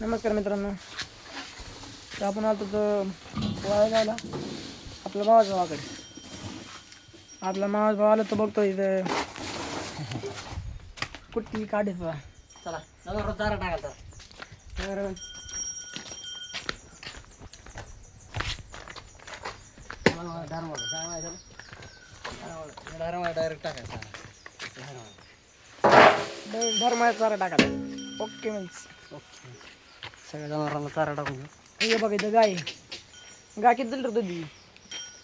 नमस्कार मित्रांनो. तर आपण आलो तर वाळगावला आपल्या मावाच्या भावाकडे. आपला मावाचा भाव आला तर बघतो इथं. कुट्टी काढायचा चला चारा टाकायचा तर. डायरेक्ट टाकायचा. धर्माचा चारा टाकायचा. ओके म्हणजे ओके. सगळ्या जनावरांना चारा टाकून घेऊ हे बघ इथं गाय आहे. गाय किती दिली रे तुझी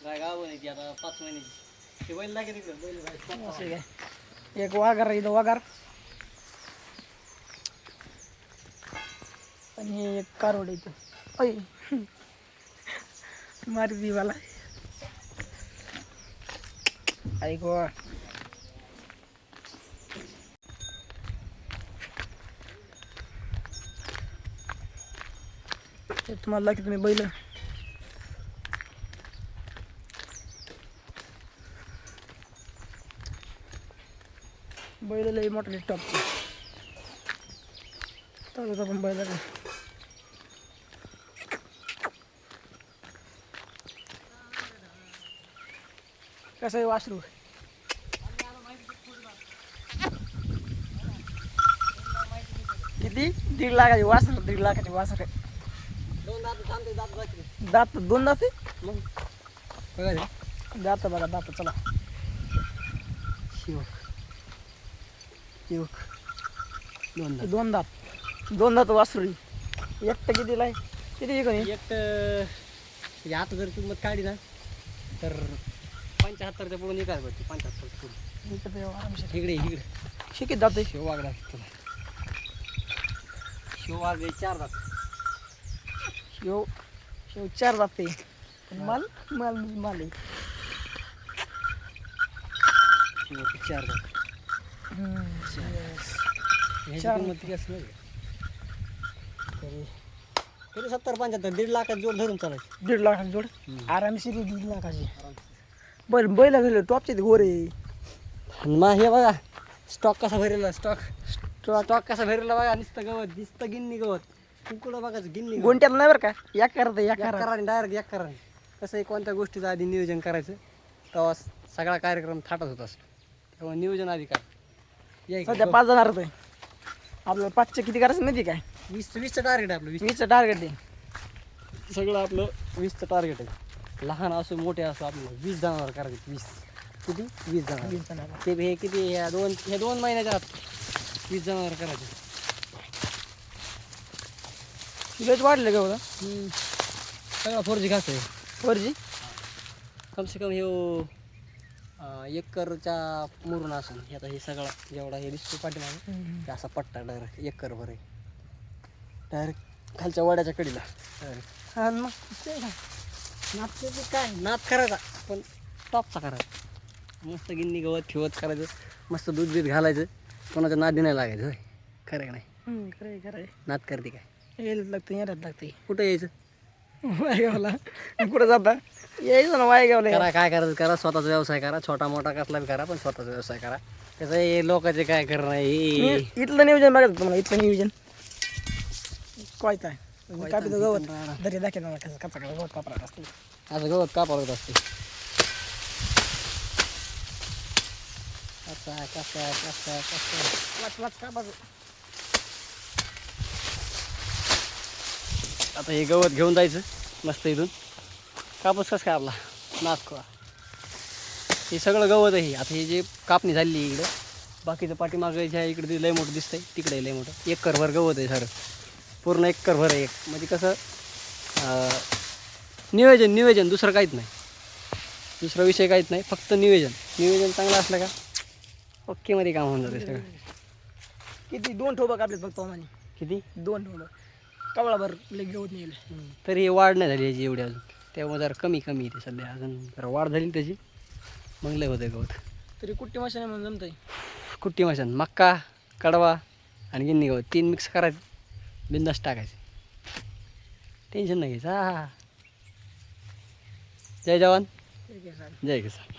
गाय गाव ती आता पाच महिन्याची ते बैल लागेल इकडे. बैल गाय असं काय एक वाघार आहे इथं वाघार. आणि हे एक कारवड इथं. ऐ मारी दी मला ऐक वा. तुम्हाला लागते तुम्ही बैल बैल लई मोठे टॉपचे तर पण बैल कसं आहे वासरू किती दीड लाखाची वासर दीड लाखाची वासर आहे दात दोन दात आहे. दात बघा दात चला. शिवक. शिवक. दोन दात. दोन दात. दोन दात वासरू. एकटं कितीला आहे किती एक म्हणजे आता जर किंमत काढली ना तर पंच्याहत्तरच्या पुढून निघायला पाहिजे पंच्याहत्तरच्या पुढे. इकडे इकडे. शिकित जाते शिववाग तुला. शिववाग चार दात. शिव शिव चार जाते. माल माल माल. आहे. चार. ह्याची चार. किती असणार तरी तरी सत्तर पंच्याहत्तर दीड लाखात जोड धरून चालायची. दीड लाखाची जोड. आरामशीर दीड लाखाची. बैल बैल गेले टॉपचे गोरे. मग हे बघा स्टॉक कसा भरेला स्टॉक स्टॉक कसा भरेला बघा नुसतं गवत दिसतं गिन्नी गवत. कुकडं बघायचं गिन्नी गोंट्याला नाही बरं का? या करत या एक करा कराने डायरेक्ट एक कराने कसं आहे कोणत्या गोष्टीचं आधी नियोजन करायचं तेव्हा सगळा कार्यक्रम थाटत होत असतो. त्यामुळे नियोजन आधी कर. या. सध्या पाच जाणार होते आपल्याला पाचशे किती करायचं माहिती काय? वीस वीसचं टार्गेट आहे आपलं वीस. वीसचं टार्गेट आहे. सगळं आपलं वीसचं टार्गेट आहे. लहान असो मोठे असो आपल्याला वीस जनावर करायचे वीस. किती? वीस जनावर. वीस जणांना. ते हे किती? ह्या दोन ह्या दोन महिन्याच्या आत वीस जनावर करायचे. लयच वाढले का बघा सगळा फोर जी घास आहे. फोर जी कम से कम अं, एकरच्या मुरून असून. हे आता हे सगळा जेवढा हे दिसतो पाठीमागे हे असा पट्टा डायरेक्ट एकर भर आहे. डायरेक्ट खालच्या वड्याच्या कडीला. डायरेक्ट आणि मग? नात काय? नात करायचा पण टॉपचा करायचा. मस्त गिन्नी गवत ठेवत करायचं मस्त दूध बीध घालायचं. कोणाच्या नादी नाही लागायचं होय. खरं का नाही? खरं खरं. नात करते काय? यायलाच लागतं यायलाच लागते. कुठं यायचं? वायगावला. कुठं जाता? यायचं ना वायगावला. करा काय करायचं करा स्वतःचा व्यवसाय करा. छोटा मोठा कसला बी करा पण स्वतःचा व्यवसाय करा. कसं हे लोकांचे काय करणं हे इथलं नियोजन बघायचं तुम्हाला इथलं नियोजन. कापी तो गवत? दरी दाखव मला कसं कचा गवत कापरा असतं. असं गवत का पडत असते? कसा कसा कसा कसा वाच वाच कापाचं आता हे गवत घेऊन जायचं मस्त इथून. कापूस कसं काय आपला? नाचखोळा हे सगळं गवत आहे. आता हे जे कापणी झालेली आहे इकडं बाकीचं पाठीमागं जे आहे इकडे लय मोठं दिसतंय. तिकडे लय मोठं. एक करभर गवत आहे सारं. पूर्ण एक करभर आहे एक. म्हणजे कसं नियोजन नियोजन दुसरं काहीच नाही. दुसरा विषय काहीच नाही. फक्त नियोजन. नियोजन चांगलं असलं का ओकेमध्ये काम होऊन जाते सगळं. किती? दोन ठोबं कापलेत फक्त आम्हाला किती? दोन ठोबं कवळाभर लई गवत नेले तरी हे वाढ नाही झाली याची एवढी अजून. त्यामुळे जरा कमी कमी येते सध्या. अजून जरा वाढ झाली ना त्याची. मग लय होतं गवत. तरी कुट्टी मशीन म्हणून जमतंय. कुट्टी मशान. मक्का कडवा आणि गिन्नी गवत. तीन मिक्स करायचं. बिंदास टाकायचे. टेन्शन नाही घ्यायचं. हा जय जवान. ठीक आहे चालेल जय किसान.